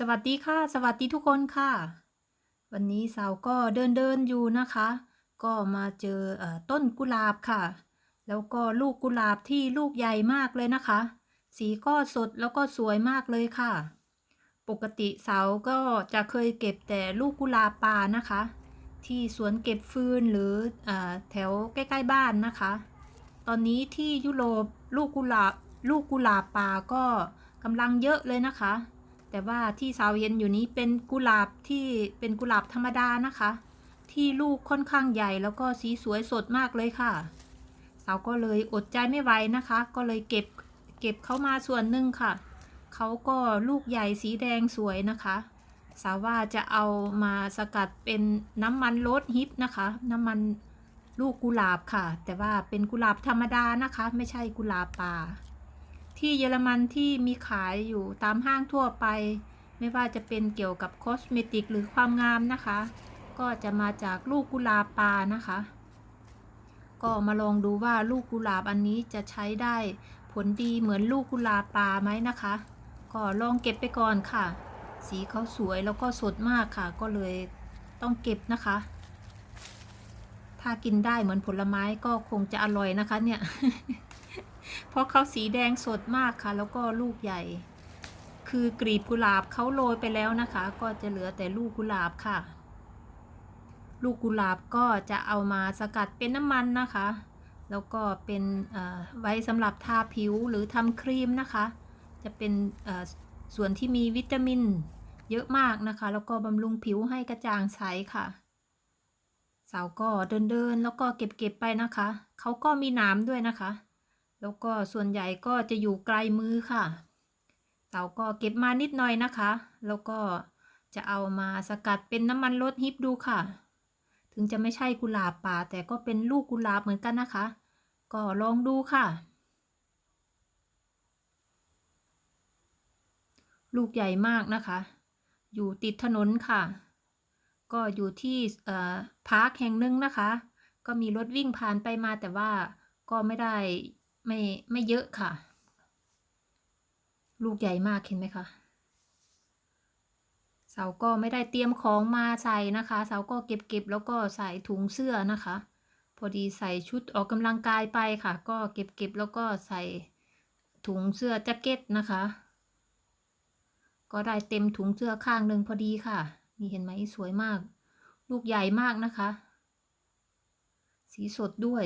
สวัสดีค่ะ สวัสดีทุกคนค่ะ วันนี้สาวก็เดินเดินอยู่นะคะ ก็มาเจออต้นกุหลาบค่ะ แล้วก็ลูกกุหลาบที่ลูกใหญ่มากเลยนะคะ สีก็สดแล้วก็สวยมากเลยค่ะ ปกติสาวก็จะเคยเก็บแต่ลูกกุหลาบป่านะคะ ที่สวนเก็บฟืนหรืออแถวใกล้ๆบ้านนะคะ ตอนนี้ที่ยุโรปลูกกุหลาบลูกกุหลาบป่าก็กำลังเยอะเลยนะคะ แต่ว่าที่สาวเห็นอยู่นี้เป็นกุหลาบที่เป็นกุหลาบธรรมดานะคะ ที่ลูกค่อนข้างใหญ่แล้วก็สีสวยสดมากเลยค่ะ สาวก็เลยอดใจไม่ไหวนะคะ ก็เลยเก็บเก็บเขามาส่วนหนึ่งค่ะ เขาก็ลูกใหญ่สีแดงสวยนะคะ สาวว่าจะเอามาสกัดเป็นน้ำมันโรสฮิปนะคะ น้ำมันลูกกุหลาบค่ะ แต่ว่าเป็นกุหลาบธรรมดานะคะ ไม่ใช่กุหลาบป่า ที่เยอรมันที่มีขายอยู่ตามห้างทั่วไป ไม่ว่าจะเป็นเกี่ยวกับคอสเมติกหรือความงามนะคะ ก็จะมาจากลูกกุหลาบปานะคะ ก็มาลองดูว่าลูกกุหลาบอันนี้จะใช้ได้ผลดีเหมือนลูกกุหลาบปาไหมนะคะ ก็ลองเก็บไปก่อนค่ะ สีเขาสวยแล้วก็สดมากค่ะ ก็เลยต้องเก็บนะคะ ถ้ากินได้เหมือนผลไม้ก็คงจะอร่อยนะคะเนี่ย เพราะเขาสีแดงสดมากค่ะ แล้วก็ลูกใหญ่ คือกลีบกุหลาบเขาโรยไปแล้วนะคะ ก็จะเหลือแต่ลูกกุหลาบค่ะ ลูกกุหลาบก็จะเอามาสกัดเป็นน้ำมันนะคะ แล้วก็เป็นไว้สำหรับทาผิวหรือทำครีมนะคะ จะเป็นส่วนที่มีวิตามินเยอะมากนะคะ แล้วก็บำรุงผิวให้กระจ่างใสค่ะ สาวก็เดินเดินๆแล้วก็เก็บเก็บไปนะคะ เขาก็มีหนามด้วยนะคะ แล้วก็ส่วนใหญ่ก็จะอยู่ไกลมือค่ะสาก็เก็บมานิดหน่อยนะคะ แล้วก็จะเอามาสกัดเป็นน้ำมันรสฮิปดูค่ะ ถึงจะไม่ใช่กุหลาบป่าแต่ก็เป็นลูกกุหลาบเหมือนกันนะคะ ก็ลองดูค่ะ ลูกใหญ่มากนะคะ อยู่ติดถนนค่ะ ก็อยู่ที่อ่อพาร์คแห่งหนึ่งนะคะ ก็มีรถวิ่งผ่านไปมาแต่ว่าก็ไม่ได้ ไม่ไม่เยอะค่ะ ลูกใหญ่มากเห็นไหมคะเสาก็ไม่ได้เตรียมของมาใส่นะคะเสาก็เก็บเก็บแล้วก็ใส่ถุงเสื้อนะคะ พอดีใส่ชุดออกกำลังกายไปค่ะ ก็เก็บเก็บแล้วก็ใส่ถุงเสื้อแจ็คเก็ตนะคะ ก็ได้เต็มถุงเสื้อข้างหนึ่งพอดีค่ะ นี่เห็นไหมสวยมาก ลูกใหญ่มากนะคะ สีสดด้วย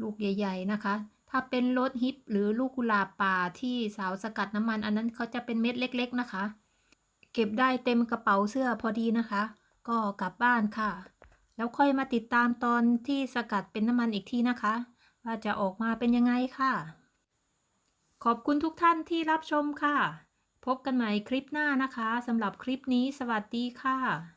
ลูกใหญ่ ๆ นะคะ ถ้าเป็นรสฮิปหรือลูกกุหลาบป่าที่สาวสกัดน้ำมัน อันนั้นเขาจะเป็นเม็ดเล็ก ๆ นะคะ เก็บได้เต็มกระเป๋าเสื้อพอดีนะคะ ก็กลับบ้านค่ะ แล้วค่อยมาติดตามตอนที่สกัดเป็นน้ำมันอีกทีนะคะ ว่าจะออกมาเป็นยังไงค่ะ ขอบคุณทุกท่านที่รับชมค่ะ พบกันใหม่คลิปหน้านะคะสำหรับคลิปนี้สวัสดีค่ะ